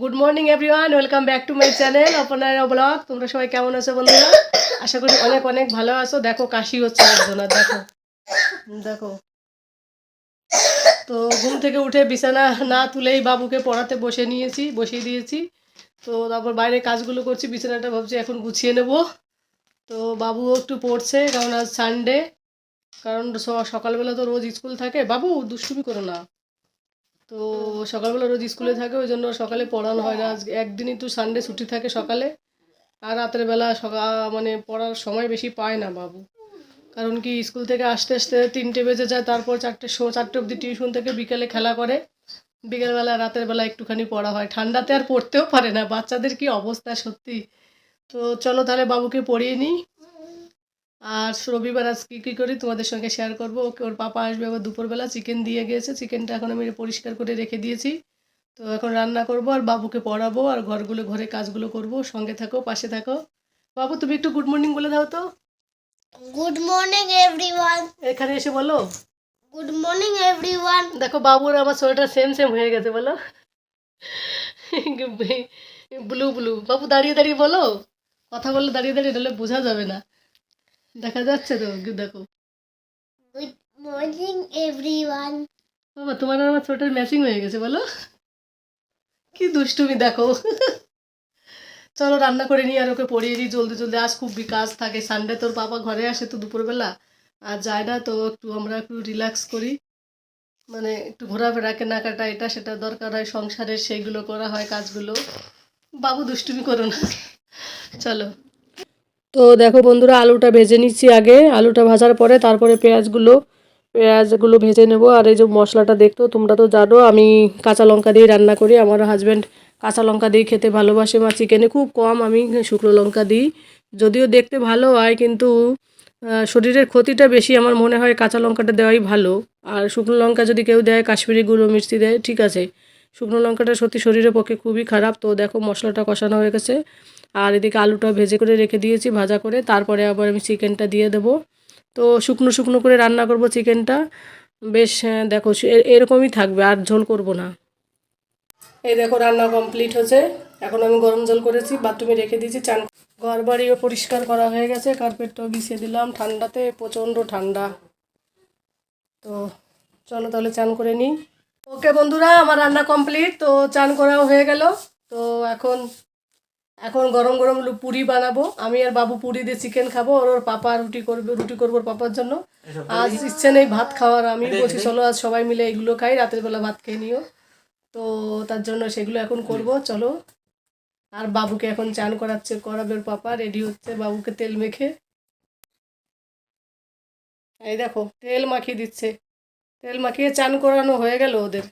Good morning everyone welcome back to my channel আপনার blog তোমরা সবাই কেমন আছো বন্ধুরা? আশা করি অনেক অনেক ভালো আছো। দেখো, কাশি হচ্ছে একজনের দেখো। দেখো। তো ঘুম থেকে উঠে বিছানা না তুলেই বাবুকে পড়াতে বসে নিয়েছি, বসিয়ে দিয়েছি। তো তারপর বাইরে কাজগুলো করছি, বিছানাটা ভাবছি এখন গুছিয়ে নেব। তো বাবুও একটু পড়ছে, কারণ আজ সানডে কারণ সকালবেলা তো রোজ স্কুল থাকে। বাবু, দুষ্টুমি করো না। তো সকালবেলা রোজ স্কুলে থাকে, ওই জন্য সকালে পড়ানো হয় না। একদিনই তো সানডে ছুটি থাকে সকালে। আর রাতের বেলা সকাল মানে পড়ার সময় বেশি পায় না বাবু। কারণ কি, স্কুল থেকে আসতে আসতে তিনটে বেজে যায়, তারপর চারটে শো চারটে অবধি টিউশন থেকে বিকেলে খেলা করে। বিকেলবেলা, রাতের বেলা একটুখানি পড়া হয়। ঠান্ডাতে আর পড়তেও পারে না। বাচ্চাদের কি অবস্থা সত্যি? তো চলো তাহলে বাবুকে পড়িয়ে নিই। আর রবিবার আজ কী কী করি? তোমাদের সঙ্গে শেয়ার করব। ওকে ওর পাপা আসবে আবার দুপুরবেলা চিকেন দিয়ে গিয়েছে চিকেনটা এখন আমি পরিষ্কার করে রেখে দিয়েছি। তো এখন রান্না করব আর বাবুকে পড়াবো আর ঘরগুলো ঘরে কাজগুলো করব। সঙ্গে থাকো পাশে থাকো। বাবু তুমি একটু গুড মর্নিং বলে দাও তো। গুড মর্নিং এভরিওয়ান এখানে এসে বলো। গুড মর্নিং এভরিওয়ান দেখো বাবুর আমার সোয়েটার সেম সেম হয়ে গেছে বলো। ব্লু ব্লু বাবু দাঁড়িয়ে দাঁড়িয়ে বলো। কথা বললে দাঁড়িয়ে দাঁড়িয়ে নাহলে বোঝা যাবে না। দেখা যাচ্ছে তো দেখো। গুড মর্নিং এভরিওয়ান বাবা তোমার আর আমার সোয়েটার ম্যাচিং হয়ে গেছে বলো। কি দুষ্টুমি দেখো। চলো রান্না করে নিয়ে আর ওকে পড়িয়ে দিই। জলদি জলদি আজ খুব বিকাশ থাকে। সানডে তোর বাবা ঘরে আসে তো দুপুরবেলা। আর যায় না তো একটু আমরা একটু রিল্যাক্স করি। মানে একটু ঘোরাফেরা কেনাকাটা এটা সেটা দরকার হয়। সংসারের সেইগুলো করা হয় কাজগুলো। বাবু দুষ্টুমি করো না। চলো। তো দেখো বন্ধুরা, আলুটা ভেজে নিচ্ছি আগে। আলুটা ভাজার পরে তারপরে পেঁয়াজগুলো পেঁয়াজগুলো ভেজে নেব। আর এই যে মশলাটা দেখতো তোমরা তো জানো, আমি কাঁচা লঙ্কা দিয়ে রান্না করি। আমার হাজব্যান্ড কাঁচা লঙ্কা দিয়ে খেতে ভালোবাসে, বা চিকেনে খুব কম আমি শুকনো লঙ্কা দিই। যদিও দেখতে ভালো হয়, কিন্তু শরীরের ক্ষতিটা বেশি। আমার মনে হয় কাঁচা লঙ্কাটা দেওয়াই ভালো। আর শুকনো লঙ্কা যদি কেউ দেয়, কাশ্মীরি গুঁড়ো মিষ্টি দেয়, ঠিক আছে। শুকনো লঙ্কাটা সত্যি শরীরের পক্ষে খুবই খারাপ। তো দেখো মশলাটা কষানো হয়ে গেছে। আর এদিকে আলুটা ভেজে করে রেখে দিয়েছি ভাজা করে। তারপরে আবার আমি চিকেনটা দিয়ে দেবো। তো শুকনো শুকনো করে রান্না করব চিকেনটা। বেশ আহ, দেখো এরকমই থাকবে আর ঝোল করব না। এই দেখো রান্না কমপ্লিট হচ্ছে এখন আমি গরম জল করেছি বাথরুমে রেখে দিয়েছি চান ঘর বাড়িও পরিষ্কার করা হয়ে গেছে কার্পেটটাও বিছিয়ে দিলাম ঠান্ডাতে প্রচণ্ড ঠান্ডা। তো চলো তাহলে চান করে নিই। ওকে বন্ধুরা আমার রান্না কমপ্লিট তো চান করাও হয়ে গেল। তো এখন এখন গরম গরম পুরি বানাবো। আমি আর বাবু পুরি দিয়ে চিকেন খাব আর ওর পাপা রুটি করবে রুটি করব ওর পাপার জন্য। আজ ইচ্ছে নেই ভাত খাওয়ার আমি বলছি চলো আজ সবাই মিলে এগুলো খাই রাতের বেলা ভাত খেয়ে নিও। তো তার জন্য সেগুলো এখন করব চলো। আর বাবুকে এখন চান করাচ্ছে করাবে ওর পাপা রেডি হচ্ছে বাবুকে তেল মেখে। এই দেখো তেল মাখিয়ে দিচ্ছে। তেল মাখিয়ে চান করানো হয়ে গেল ওদের।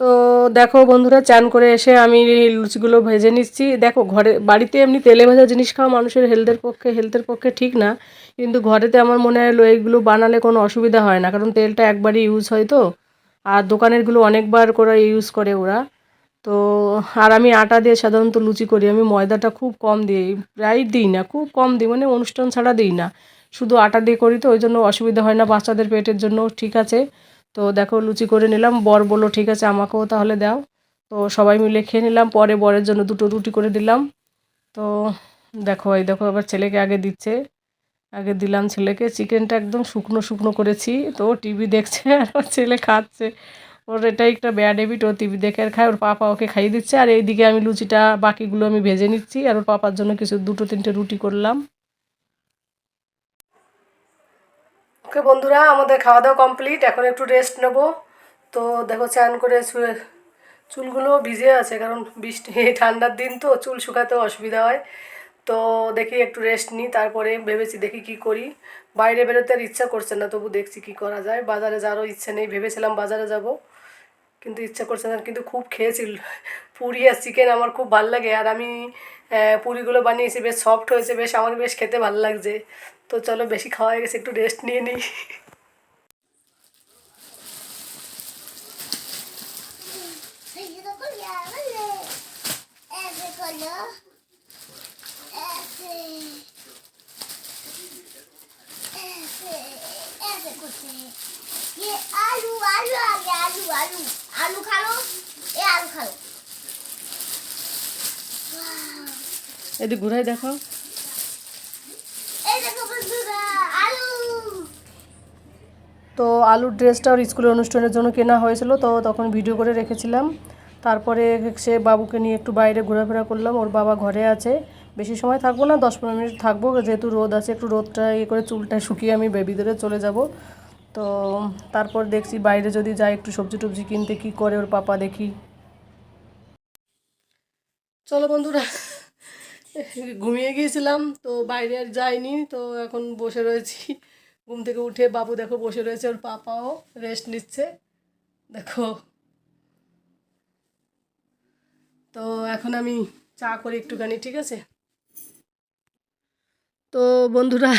তো দেখো বন্ধুরা, চান করে এসে আমি লুচিগুলো ভেজে নিচ্ছি। দেখো ঘরে, বাড়িতে এমনি তেলে ভাজা জিনিস খাওয়া মানুষের হেলথের পক্ষে হেলথের পক্ষে ঠিক না। কিন্তু ঘরেতে আমার মনে হয় এইগুলো বানালে কোনো অসুবিধা হয় না। কারণ তেলটা একবারই ইউজ হয় তো। আর দোকানেরগুলো অনেকবার করে ইউজ করে ওরা। তো আর আমি আটা দিয়ে সাধারণত লুচি করি। আমি ময়দাটা খুব কম দিই। প্রায় দিই না, খুব কম দিই। মানে অনুষ্ঠান ছাড়া দিই না। শুধু আটা দিয়ে করি তো, ওই জন্য অসুবিধা হয় না, বাচ্চাদের পেটের জন্য ঠিক আছে। তো দেখো লুচি করে নিলাম, বর বলল, ঠিক আছে, আমাকেও তাহলে দাও। তো সবাই মিলে খেয়ে নিলাম, পরে বরের জন্য দুটো রুটি করে দিলাম। তো দেখো, এই দেখো আবার ছেলেকে আগে দিচ্ছে। আগে দিলাম ছেলেকে, চিকেনটা একদম শুকনো শুকনো করেছি। তো টিভি দেখছে আর ছেলে খাচ্ছে। ওর এটাই একটা ব্যাড হ্যাবিট, ও টিভি দেখে আর খায়, ওর পাপা ওকে খাইয়ে দিচ্ছে। আর এইদিকে আমি লুচিটা, বাকিগুলো আমি ভেজে নিচ্ছি। আর ওর পাপার জন্য কিছু দুটো তিনটে রুটি করলাম। ওকে বন্ধুরা, আমাদের খাওয়া দাওয়া কমপ্লিট এখন একটু রেস্ট নেব। তো দেখো, চান করে চুলগুলো ভিজে আছে, কারণ বৃষ্টি, ঠান্ডার দিন তো, চুল শুকাতেও অসুবিধা হয়। তো দেখি একটু রেস্ট নিই, তারপরে ভেবেছি দেখি কি করি। বাইরে বেরোতে আর ইচ্ছা করছে না, তবু দেখছি কি করা যায়। বাজারে যাওয়ারও ইচ্ছে নেই, ভেবেছিলাম বাজারে যাব, কিন্তু ইচ্ছা করছে না। কিন্তু খুব খেয়েছি, পুরি আর চিকেন আমার খুব ভালো লাগে। আর আমি পুরীগুলো বানিয়েছি, বেশ সফট হয়েছে, বেশ আমার বেশ খেতে ভালো লাগছে। তো চলো বেশি খাওয়া হয়ে গেছে, একটু রেস্ট নিয়ে নিই। আলু আলু আলু এ আলু এদিকে ঘুরাই দেখো। তো আলুর ড্রেসটা ওর স্কুলের অনুষ্ঠানের জন্য কেনা হয়েছিল তো তখন ভিডিও করে রেখেছিলাম। তারপরে সে বাবুকে নিয়ে একটু বাইরে ঘোরাফেরা করলাম ওর বাবা ঘরে আছে। বেশি সময় থাকব না দশ পনেরো মিনিট থাকব যেহেতু রোদ আছে একটু রোদটা ইয়ে করে চুলটা শুকিয়ে আমি ভিতরে চলে যাব। তো তারপর দেখছি বাইরে যদি যাই একটু সবজি টবজি কিনতে কি করে ওর পাপা দেখি। চলো বন্ধুরা ঘুমিয়ে গিয়েছিলাম, তো বাইরে আর যাইনি, তো এখন বসে রয়েছি। ঘুম থেকে উঠে বাবু দেখো বসে রয়েছে, ওর পাপাও রেস্ট নিচ্ছে। দেখো। তো এখন আমি চা করি একটুখানি, ঠিক আছে? তো বন্ধুরা,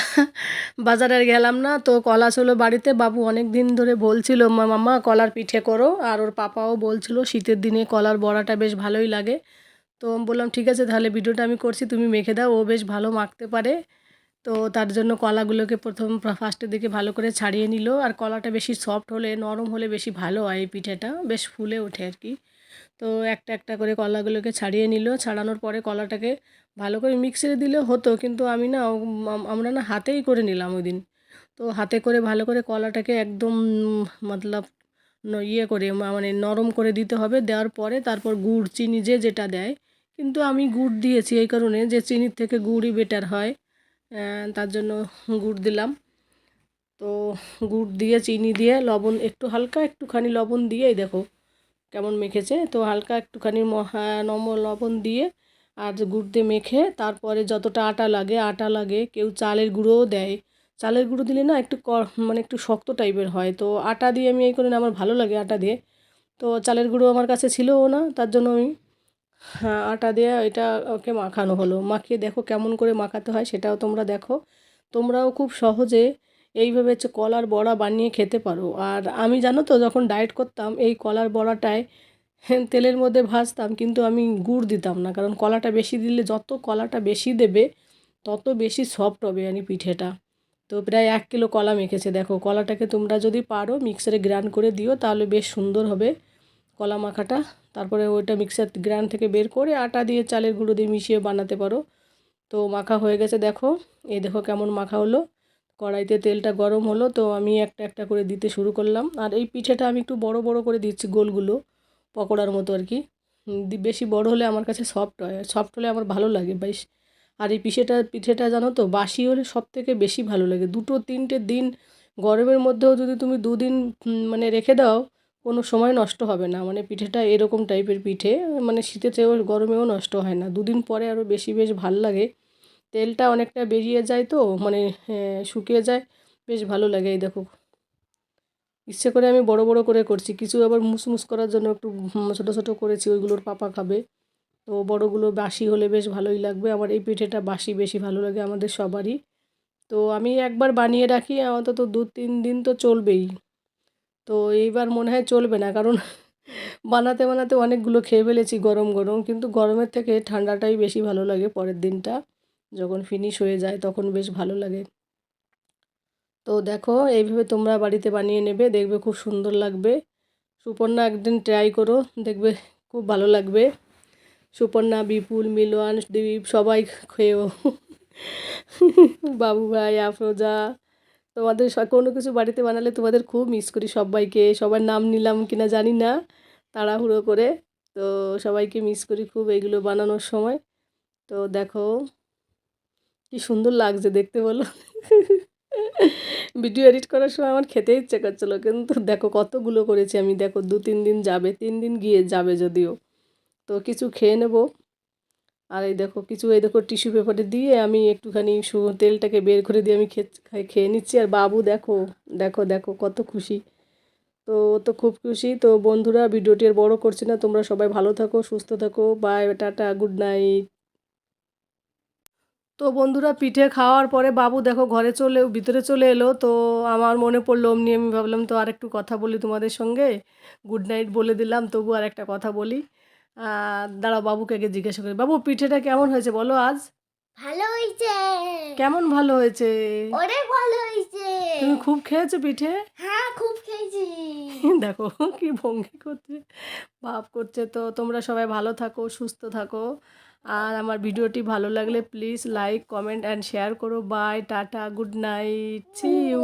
বাজারে গেলাম না, তো কলা ছিল বাড়িতে। বাবু অনেক দিন ধরে বলছিল মামা কলার পিঠে করো। আর ওর পাপাও বলছিল, শীতের দিনে কলার বড়াটা বেশ ভালোই লাগে। তো বললাম, ঠিক আছে, তাহলে ভিডিওটা আমি করছি, তুমি মেখে দাও, ও বেশ ভালো মাখতে পারে। তো তার জন্য কলাগুলোকে প্রথম ফার্স্টের দিকে ভালো করে ছাড়িয়ে নিল। আর কলাটা বেশি সফট হলে, নরম হলে বেশি ভালো হয় এই পিঠেটা, বেশ ফুলে ওঠে আর কি। তো একটা একটা করে কলাগুলোকে ছাড়িয়ে নিল। ছাড়ানোর পরে কলাটাকে ভালো করে মিক্সারে দিলে হতো, কিন্তু আমি না আমরা না হাতেই করে নিলাম ওই দিন। তো হাতে করে ভালো করে কলাটাকে একদম মতলব ইয়ে করে মানে নরম করে দিতে হবে। দেওয়ার পরে তারপর গুড়, চিনি যে যেটা দেয় কিন্তু আমি গুড় দিয়েছি এই কারণে যে চিনির থেকে গুড়ই বেটার হয়। তার জন্য গুড় দিলাম। তো গুড় দিয়ে, চিনি দিয়ে, লবণ একটু হালকা একটুখানি লবণ দিয়েই দেখো কেমন মেখেছে। তো হালকা একটুখানি নম লবণ দিয়ে আর গুড় দিয়ে মেখে তারপরে যতটা আটা লাগে আটা লাগে, কেউ চালের গুঁড়োও দেয়। চালের গুঁড়ো দিলে না একটু মানে একটু শক্ত টাইপের হয়। তো আটা দিয়ে আমি এই করে আমার ভালো লাগে আটা দিয়ে। তো চালের গুঁড়ো আমার কাছে ছিলও না, তার জন্য আমি আটা দিয়ে এটা ওকে মাখানো হলো। মাখিয়ে দেখো কেমন করে মাখাতে হয়, সেটাও তোমরা দেখো। তোমরাও খুব সহজে এইভাবে হচ্ছে কলার বড়া বানিয়ে খেতে পারো। আর আমি জানো তো, যখন ডায়েট করতাম, এই কলার বড়াটায় তেলের মধ্যে ভাজতাম, কিন্তু আমি গুড় দিতাম না। কারণ কলাটা বেশি দিলে যত কলাটা বেশি দেবে, তত বেশি সফট হবে আর পিঠেটা। তো প্রায় এক কিলো কলা মেখেছে। দেখো, কলাটাকে তোমরা যদি পারো মিক্সারে গ্রাইন্ড করে দিও, তাহলে বেশ সুন্দর হবে কলা মাখাটা। তারপরে ওইটা মিক্সার গ্রাইন্ড থেকে বের করে আটা দিয়ে চালের গুঁড়ো দিয়ে মিশিয়ে বানাতে পারো। তো মাখা হয়ে গেছে দেখো। এই দেখো কেমন মাখা হলো। কড়াইতে তেলটা গরম হলো তো আমি একটা একটা করে দিতে শুরু করলাম। আর এই পিঠেটা আমি একটু বড় বড় করে দিচ্ছি গোলগুলো, পকোড়ার মতো আর কি। বেশি বড় হলে আমার কাছে সফট হয়। সফট হলে আমার ভালো লাগে বেশ। আর এই পিঠেটা পিঠেটা জানো তো, বাসি হলে সব থেকে বেশি ভালো লাগে। দুটো তিনটে দিন গরমের মধ্যেও যদি তুমি দুদিন মানে রেখে দাও কোনো সময় নষ্ট হবে না। মানে পিঠেটা এরকম টাইপের পিঠে মানে শীতেতেও গরমেও নষ্ট হয় না। দুদিন পরে আরও বেশি বেশ ভালো লাগে। তেলটা অনেকটা বেরিয়ে যায় তো মানে শুকিয়ে যায়। বেশ ভালো লাগে এই দেখো। ইচ্ছে করে আমি বড় বড় করে করছি। কিছু আবার মুসমুস করার জন্য একটু ছোটো ছোটো করেছি, ওইগুলোর পাপা খাবে। তো বড়গুলো বাসি হলে বেশ ভালোই লাগবে। আমার এই পিঠেটা বাসি বেশি ভালো লাগে আমাদের সবারই। তো আমি একবার বানিয়ে রাখি অন্তত দু তিন দিন তো চলবেই। তো এইবার মনে হয় চলবে না। কারণ বানাতে বানাতে অনেকগুলো খেয়ে ফেলেছি গরম গরম। কিন্তু গরমের থেকে ঠান্ডাটাই বেশি ভালো লাগে পরের দিনটা। যখন ফিনিশ হয়ে যায় তখন বেশ ভালো লাগে। তো দেখো, এইভাবে তোমরা বাড়িতে বানিয়ে নেবে, দেখবে খুব সুন্দর লাগবে। সুপর্ণা একদিন ট্রাই করো, দেখবে খুব ভালো লাগবে। সুপর্ণা, বিপুল, মিলন দীপ সবাই খেয়েও। বাবু ভাই, আফরোজা তোমাদের কোনো কিছু বাড়িতে বানালে তোমাদের খুব মিস করি সবাইকে। সবার নাম নিলাম কিনা জানি না, তাড়াহুড়ো করে। তো সবাইকে মিস করি খুব এইগুলো বানানোর সময়। তো দেখো, কি সুন্দর লাগছে দেখতে বলো। ভিডিও এডিট করার সময় আমার খেতে ইচ্ছে করছিল, কিন্তু দেখো কতগুলো করেছি আমি। দেখো দু তিন দিন যাবে, তিন দিন গিয়ে যাবে যদিও। তো কিছু খেয়ে নেব। আর এই দেখো, কিছু এই দেখো টিস্যু পেপারে দিয়ে আমি একটুখানি সু, তেলটাকে বের করে দিয়ে আমি খেয়ে খেয়ে নিচ্ছি। আর বাবু দেখো দেখো দেখো কত খুশি। তো তো খুব খুশি। তো বন্ধুরা, ভিডিওটি আর বড়ো করছি না। তোমরা সবাই ভালো থাকো, সুস্থ থাকো। Bye, tata, good night. তো বন্ধুরা, পিঠে খাওয়ার পরে বাবু দেখো ঘরে চলে, ভিতরে চলে এলো। তো আমার মনে পড়ল, অমনি আমি ভাবলাম তো আর একটু কথা বলি তোমাদের সঙ্গে। গুড নাইট বলে দিলাম, তবু আর একটা কথা বলি। দাঁড়াও বাবুকে আগে জিজ্ঞাসা করি। বাবু পিঠেটা কেমন হয়েছে? বলো আজ। ভালো হয়েছে। কেমন ভালো হয়েছে? অনেক ভালো হয়েছে। তুমি খুব খেয়েছো পিঠে? হ্যাঁ খুব খেয়েছি। দেখো কি ভঙ্গি করছে। ভাব করছে তো। তোমরা সবাই ভালো থাকো সুস্থ থাকো। আর আমার ভিডিওটি ভালো লাগলে please like comment and share করো। Bye tata good night see you